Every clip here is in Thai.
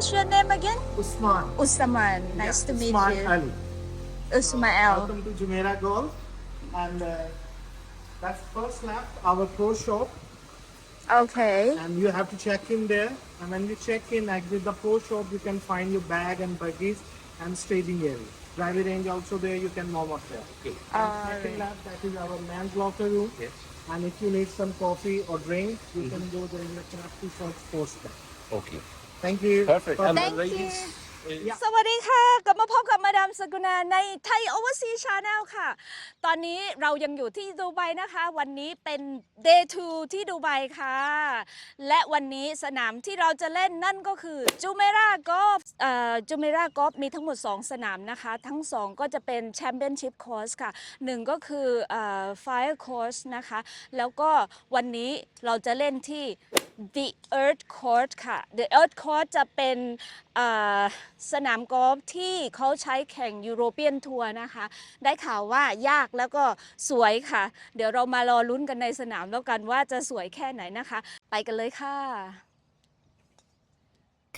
What's your name again? Usman. Usman. Nice to meet Usman you. Ali. Usmael. Welcome to Jumeirah Golf. And uh, that's first lap, our pro shop. Okay. And you have to check in there. And when you check in, exit the pro shop, you can find your bag and buggies and staging area. Driving range also there, you can warm up there. Okay. second lap, that is our man's locker room. Yes. And if you need some coffee or drink, you can go there in the crafty first post there. Okay. Thank you. Perfect. And Thank the ladies. you. สวัสดีค่ะ กลับมาพบกับมาดามสกุณาในไทยโอเวอร์ซีชาแนลค่ะ ตอนนี้เรายังอยู่ที่ดูไบนะคะ วันนี้เป็น day 2 ที่ดูไบค่ะ และวันนี้สนามที่เราจะเล่นนั่นก็คือจูเมรากอล์ฟจูเมรากอล์ฟมีทั้งหมด 2 สนามนะคะ ทั้ง 2 ก็จะเป็นแชมเปี้ยนชิพคอร์สค่ะหนึ่งก็คือไฟร์คอร์สนะคะ แล้วก็วันนี้เราจะเล่นที่ The Earth Court ค่ะ The Earth Court จะเป็นสนามกอล์ฟที่เขาใช้แข่งยูโรเปียนทัวร์นะคะ ได้ข่าวว่ายากแล้วก็สวยค่ะ เดี๋ยวเรามารอลุ้นกันในสนามแล้วกันว่าจะสวยแค่ไหนนะคะ ไปกันเลยค่ะ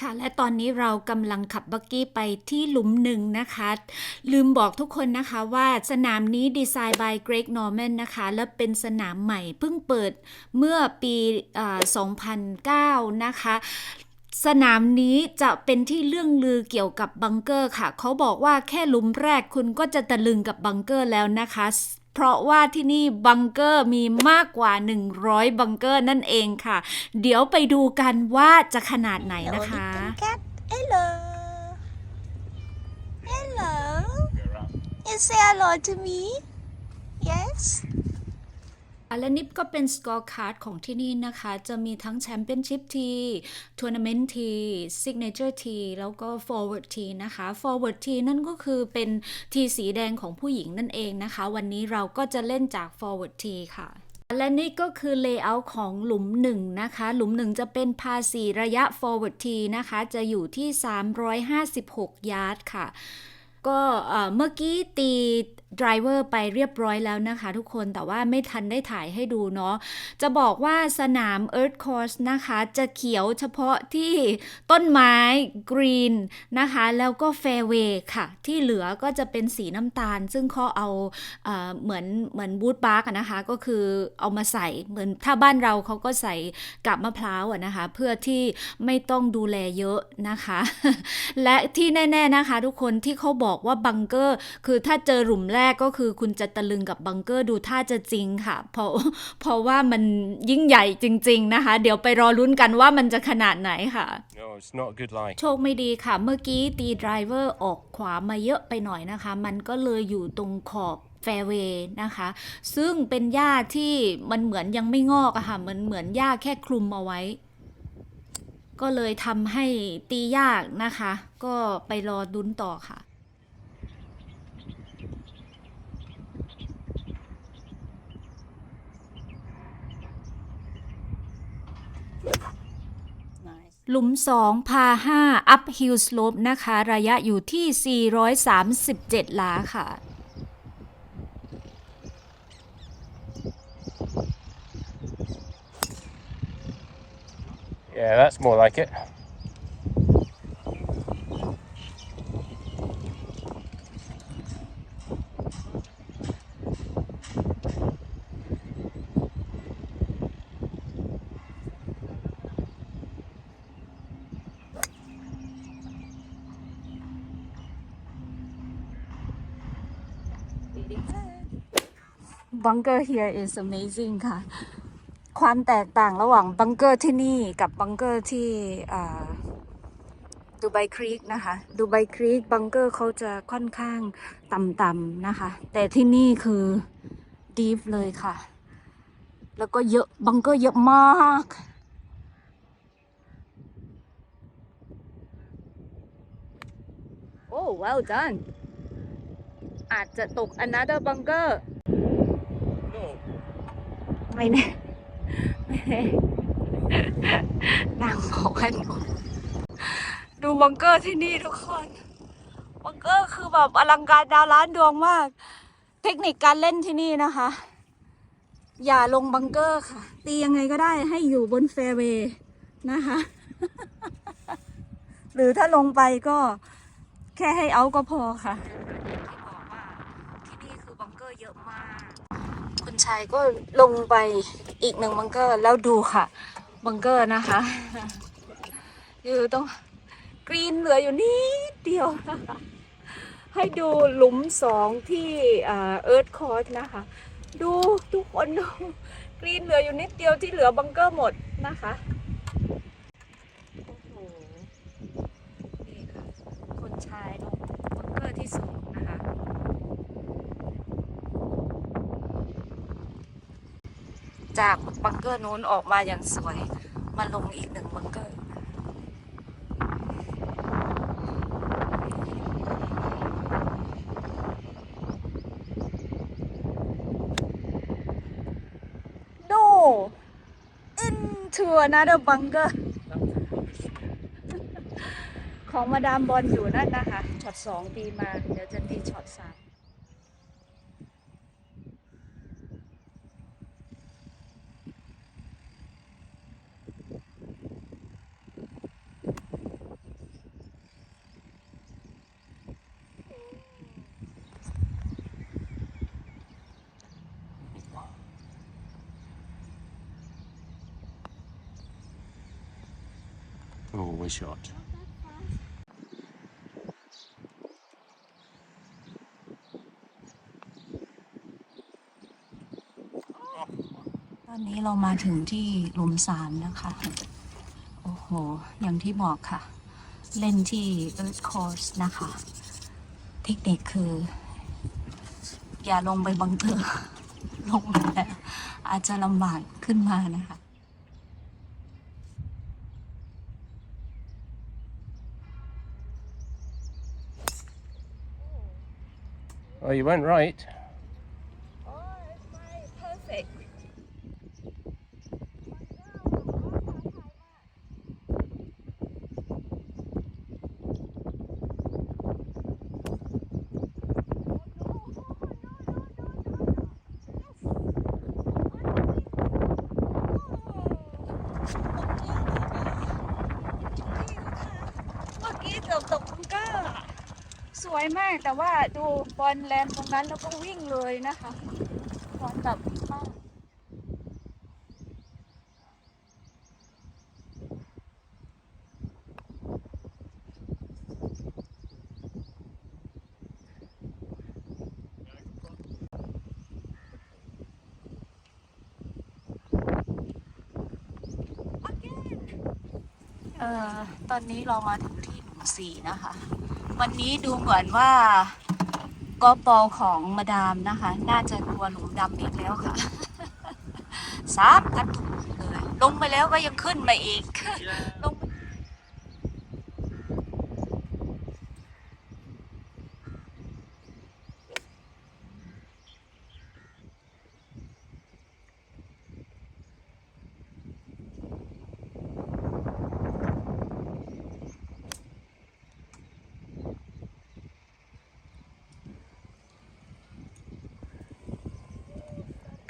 ค่ะ และตอนนี้เรากำลังขับบักกี้ไปที่หลุมหนึ่งนะคะ ลืมบอกทุกคนนะคะว่าสนามนี้ดีไซน์ by Greg Norman นะคะ และเป็นสนามใหม่เพิ่งเปิดเมื่อปีอ2009 นะคะ สนามนี้จะเป็นที่เรื่องลือเกี่ยวกับบังเกอร์ค่ะ เขาบอกว่าแค่หลุมแรกคุณก็จะตะลึงกับบังเกอร์แล้วนะคะ เพราะว่าที่นี่บังเกอร์มีมากกว่า 100 บังเกอร์นั่นเองค่ะ เดี๋ยวไปดูกันว่าจะขนาดไหนนะคะ cat hello hello you say hello to me yes และนี่ก็เป็นสกอร์การ์ดของที่นี่นะคะ จะมีทั้งแชมเปี้ยนชิพทีทัวร์นาเมนต์ทีซิกเนเจอร์ทีแล้วก็ forward ทีนะคะ forward ทีนั่นก็คือเป็นทีสีแดงของผู้หญิงนั่นเองนะคะ วันนี้เราก็จะเล่นจาก forward ทีค่ะและนี่ก็คือ layout ของหลุมหนึ่งนะคะ หลุมหนึ่งจะเป็นพาสีระยะ forward ทีนะคะ จะอยู่ที่ 356 ยาร์ดค่ะ ก็เมื่อกี้ตี ดรเวอร์ไปเรียบร้อยแล้วนะคะทุกคนแต่ว่าไม่ทันได้ถ่ายให้ดูเนาะจะบอกว่าสนาม Earth Course นะคะ จะเขียวเฉพาะที่ต้นไม้กรีนนะคะ แล้วก็แฟร์เวย์ค่ะ ที่เหลือก็จะเป็นสีน้ำตาล ซึ่งเขาเอาเอ่อเหมือนเหมือนบูทบาร์กนะคะ ก็คือเอามาใส่เหมือนถ้าบ้านเราเขาก็ใส่กับมะพร้าวนะคะ เพื่อที่ไม่ต้องดูแลเยอะนะคะ และที่แน่ ๆนะคะ ทุกคนที่เขาบอกว่าบังเกอร์ คือถ้าเจอหลุมแรกก็คือคุณจะตะลึงกับบังเกอร์ดูท่าจะจริงค่ะ เพราะเพราะว่ามันยิ่งใหญ่จริง ๆนะคะ เดี๋ยวไปรอลุ้นกันว่ามันจะขนาดไหนค่ะ No, it's not a good lie. โชคไม่ดีค่ะ เมื่อกี้ตีไดรเวอร์ออกขวามาเยอะไปหน่อยนะคะ มันก็เลยอยู่ตรงขอบแฟร์เวย์นะคะ ซึ่งเป็นหญ้าที่มันเหมือนยังไม่งอกอะค่ะ มันเหมือนหญ้าแค่คลุมเอาไว้ ก็เลยทำให้ตียากนะคะ ก็ไปรอดุนต่อค่ะ หลุม 2 พา 5 up hill slope นะคะ ระยะอยู่ที่ 437หลาค่ะ Yeah, that's more like it. Bunker here is amazing ค่ะ ความแตกต่างระหว่างบังเกอร์ที่นี่กับบังเกอร์ที่ดูไบครีกนะคะดูไบครีกบังเกอร์เขาจะค่อนข้างต่ำๆนะคะ แต่ที่นี่คือดีฟเลยค่ะ แล้วก็เยอะบังเกอร์เยอะมากโอ้ well done อาจจะตก another bunker ไม่แน่ไม่แน่นางบอกให้ดูดูบังเกอร์ที่นี่ทุกคนบังเกอร์คือแบบอลังการดาวล้านดวงมาก เทคนิคการเล่นที่นี่นะคะ อย่าลงบังเกอร์ค่ะ ตียังไงก็ได้ให้อยู่บนแฟร์เวย์นะคะ หรือถ้าลงไปก็แค่ให้เอาก็พอค่ะที่บอกว่าที่นี่คือบังเกอร์เยอะมาก คุณ ชายก็ลงไปอีกหนึ่งบังเกอร์แล้วดูค่ะ บังเกอร์นะคะ อยู่ตรงกรีนเหลืออยู่นิดเดียวนะคะให้ดูหลุมสองที่เอิร์ธคอร์สนะคะ ดูทุกคนดูกรีนเหลืออยู่นิดเดียวที่เหลือบังเกอร์หมดนะคะโอ้โหนี่ค่ะ คนชายลงบังเกอร์ที่สูงนะคะ จากบังเกอร์นู้นออกมาอย่างสวย มาลงอีกหนึ่งบังเกอร์ No into another bunker ของมาดามบอลอยู่นั่นนะคะช็อตสองตีมา เดี๋ยวจะตีช็อตสาม Oh, we shot. ตอนนี้เรามาถึงที่หลุมสามนะคะ โอ้โห อย่างที่บอกค่ะ เล่นที่ Earth Course นะคะ เทคนิคคือ อย่าลงไปบังเกอร์ลงไปอาจจะลำบากขึ้นมานะคะ Oh, you went right. perfect เมื่อกี้เกือบตกบังเกอร์อะส วยมาก แต่ว่าดูบอลแลนด์ตรงนั้นแล้วก็วิ่งเลยนะคะบอลแบบมากเอ่อตอนนี้เรามาถึงที่หลุมสี่นะคะ วันนี้ดูเหมือนว่ากอปอลของมาดามนะคะ น่าจะกลัวหลุมดำอีกแล้วค่ะสามพันเลยลงไปแล้วก็ยังขึ้นมาอีก ลง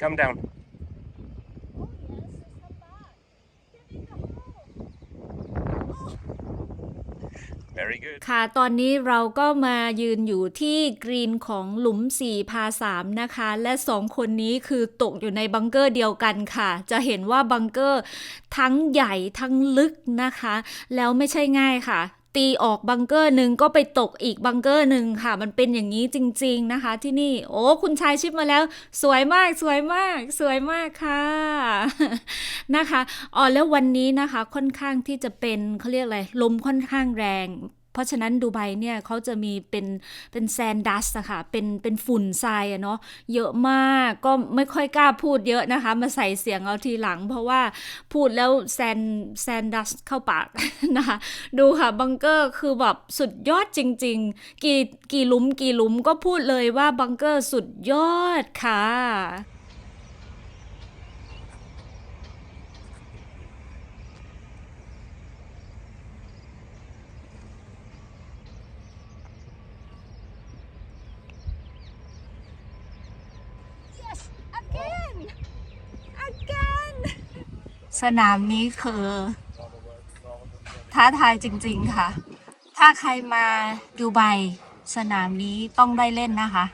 Come down. Very good. ค่ะ ตอนนี้เราก็มายืนอยู่ที่กรีนของหลุม 4 พา 3 นะคะ และ 2 คนนี้คือตกอยู่ในบังเกอร์เดียวกันค่ะ จะเห็นว่าบังเกอร์ทั้งใหญ่ทั้งลึกนะคะ แล้วไม่ใช่ง่ายค่ะ ตีออกบังเกอร์หนึ่งก็ไปตกอีกบังเกอร์หนึ่งค่ะ มันเป็นอย่างนี้จริง ๆนะคะ ที่นี่ โอ้คุณชายชิปมาแล้ว สวยมากสวยมาก สวยมากค่ะนะคะอ๋อแล้ววันนี้นะคะค่อนข้างที่จะเป็นเขาเรียกอะไรลมค่อนข้างแรง เพราะฉะนั้นดูไบเนี่ยเขาจะมีเป็นเป็นแซนดัสอะค่ะเป็นเป็นฝุ่นทรายอะเนาะเยอะมากก็ไม่ค่อยกล้าพูดเยอะนะคะ มาใส่เสียงเอาทีหลัง เพราะว่าพูดแล้วแซนแซนดัสเข้าปากนะคะดูค่ะบังเกอร์คือแบบสุดยอดจริง ๆ กี่กี่ลุมกี่ลุมก็พูดเลยว่าบังเกอร์สุดยอดค่ะ สนามนี้คือท้าทายจริงๆค่ะ ถ้าใครมาดูไบสนามนี้ต้องได้เล่นนะคะ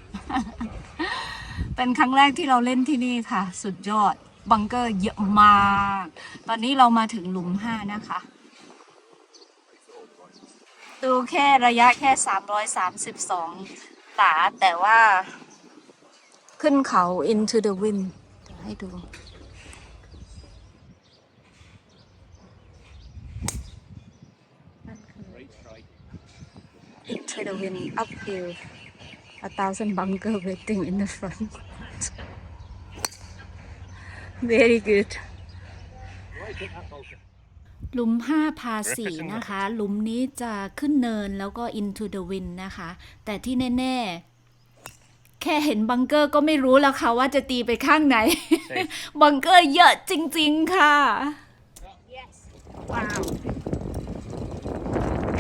เป็นครั้งแรกที่เราเล่นที่นี่ค่ะ สุดยอด บังเกอร์เยอะมาก ตอนนี้เรามาถึงหลุมห้านะคะ ดูแค่ระยะแค่ 332หลาแต่ว่าขึ้นเขา into the wind ให้ดู into the wind uphill a thousand bunker waiting in the front very good หลุม5พา4นะคะ หลุมนี้จะขึ้นเนินแล้วก็ into the wind นะคะ แต่ที่แน่ ๆ แค่เห็นบังเกอร์ก็ไม่รู้แล้วค่ะว่าจะตีไปข้างไหน บังเกอร์เยอะจริง ๆ ค่ะ yes wow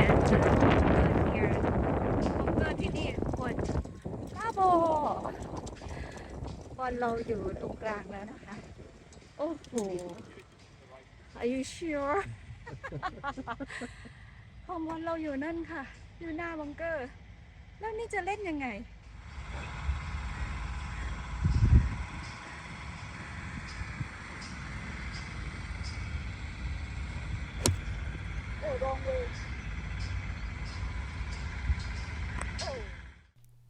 and uh, here บังเกอร์ที่นี่คน บ้าบอลเราอยู่ตรงกลางแล้วนะคะ โอ้โห Are you sure ของบอลเราอยู่นั่นค่ะ อยู่หน้าบังเกอร์ แล้วนี่จะเล่นยังไงตอ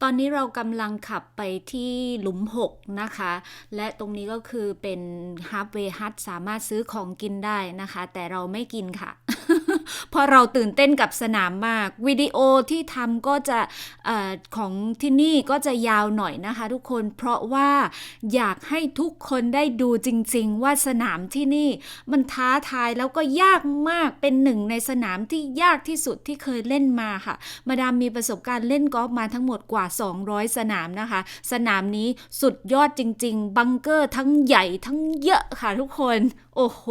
อนนี้เรากำลังขับไปที่หลุม 6 นะคะ และตรงนี้ก็คือเป็น halfway hut สามารถซื้อของกินได้นะคะ แต่เราไม่กินค่ะ พราะเราตื่นเต้นกับสนามมาก วิดีโอที่ทำก็จะอของที่นี่ก็จะยาวหน่อยนะคะ ทุกคนเพราะว่าอยากให้ทุกคนได้ดูจริง ๆ ว่าสนามที่นี่มันท้าทายแล้วก็ยากมากเป็นหนึ่งในสนามที่ยากที่สุดที่เคยเล่นมาค่ะ มาดามมีประสบการณ์เล่นกอล์ฟมาทั้งหมดกว่า 200 สนามนะคะ สนามนี้สุดยอดจริง ๆ บังเกอร์ทั้งใหญ่ทั้งเยอะค่ะทุกคน โอ้โห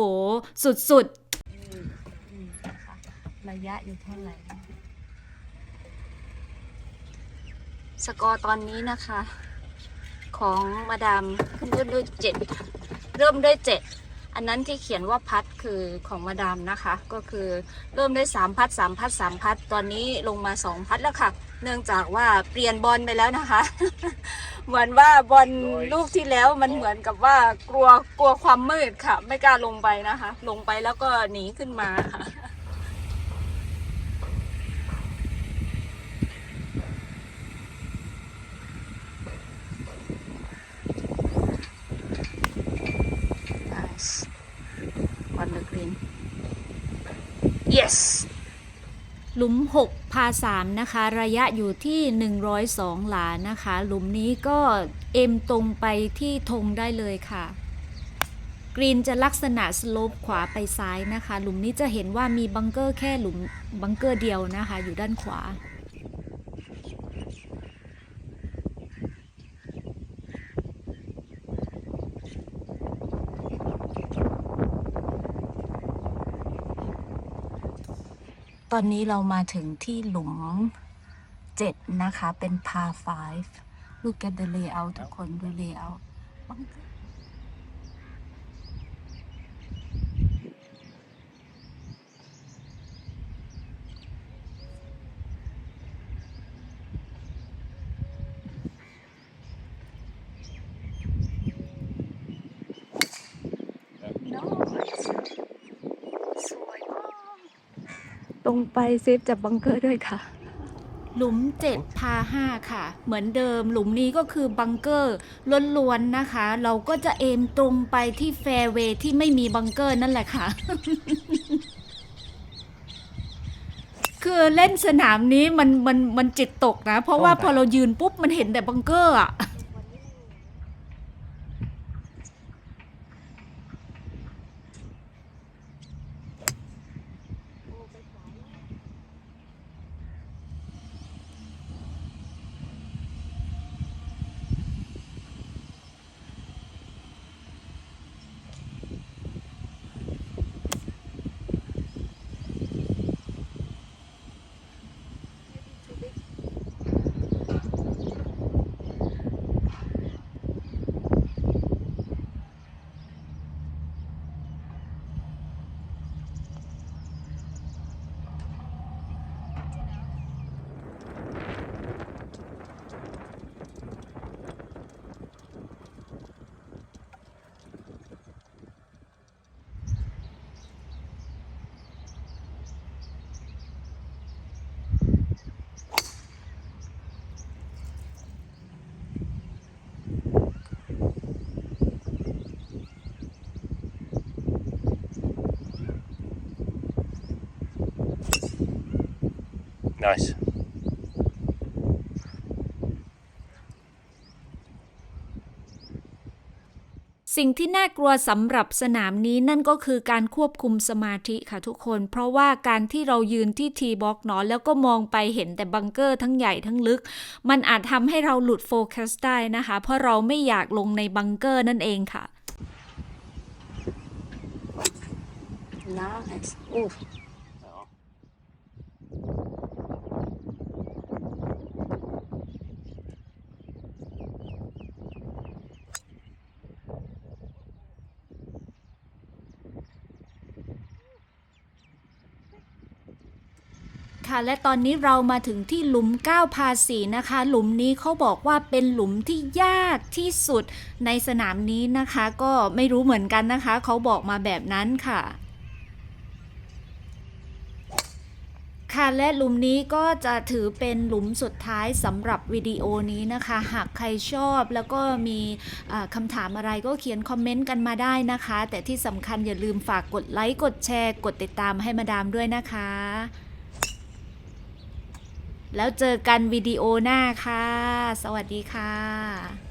สุดๆ ระยะอยู่เท่าไหร่ สกอร์ตอนนี้นะคะ ของมาดามขึ้นต้นด้วยเจ็ดเริ่มด้วยเจ็ดอันนั้นที่เขียนว่าพัดคือของมาดามนะคะ ก็คือเริ่มด้วยสามพัดสามพัดสามพัดตอนนี้ลงมาสองพัดแล้วค่ะ เนื่องจากว่าเปลี่ยนบอลไปแล้วนะคะ เหมือนว่าบอลลูกที่แล้วมันเหมือนกับว่ากลัวกลัวความมืดค่ะ ไม่กล้าลงไปนะคะ ลงไปแล้วก็หนีขึ้นมาค่ะ Nice. On the green. Yes. หลุม 6 พา 3 นะคะ ระยะอยู่ที่ 102 หลานะคะ หลุมนี้ก็เอ็มตรงไปที่ธงได้เลยค่ะ กรีนจะลักษณะสโลปขวาไปซ้ายนะคะ หลุมนี้จะเห็นว่ามีบังเกอร์แค่หลุมบังเกอร์เดียวนะคะ อยู่ด้านขวา ตอนนี้เรามาถึงที่หลุม7นะคะ เป็น par 5 Look at the layout ทุกคนดู layout บังเกอร์สวยมากตร งไปเซฟจากบังเกอร์ด้วยค่ะ หลุม7พา5ค่ะ เหมือนเดิมหลุมนี้ก็คือบังเกอร์ล้วนๆนะคะ เราก็จะเอมตรงไปที่แฟร์เวย์ที่ไม่มีบังเกอร์นั่นแหละค่ะ คือเล่นสนามนี้มันมันมันจิตตกนะ เพราะว่าพอเรายืนปุ๊บมันเห็นแต่บังเกอร์อะ Nice. สิ่งที่น่ากลัวสำหรับสนามนี้นั่นก็คือการควบคุมสมาธิค่ะทุกคน เพราะว่าการที่เรายืนที่ทีบ็อกเนาะแล้วก็มองไปเห็นแต่บังเกอร์ทั้งใหญ่ทั้งลึก มันอาจทำให้เราหลุดโฟกัสได้นะคะ เพราะเราไม่อยากลงในบังเกอร์นั่นเองค่ะ Nice. Ooh.. และตอนนี้เรามาถึงที่หลุม9พาสีนะคะ หลุมนี้เขาบอกว่าเป็นหลุมที่ยากที่สุดในสนามนี้นะคะ ก็ไม่รู้เหมือนกันนะคะ เขาบอกมาแบบนั้นค่ะค่ะและหลุมนี้ก็จะถือเป็นหลุมสุดท้ายสำหรับวิดีโอนี้นะคะ หากใครชอบแล้วก็มีคำถามอะไรก็เขียนคอมเมนต์กันมาได้นะคะ แต่ที่สำคัญอย่าลืมฝากกดไลค์ กดแชร์ กดติดตามให้มาดามด้วยนะคะ แล้วเจอกันวิดีโอหน้าค่ะ สวัสดีค่ะ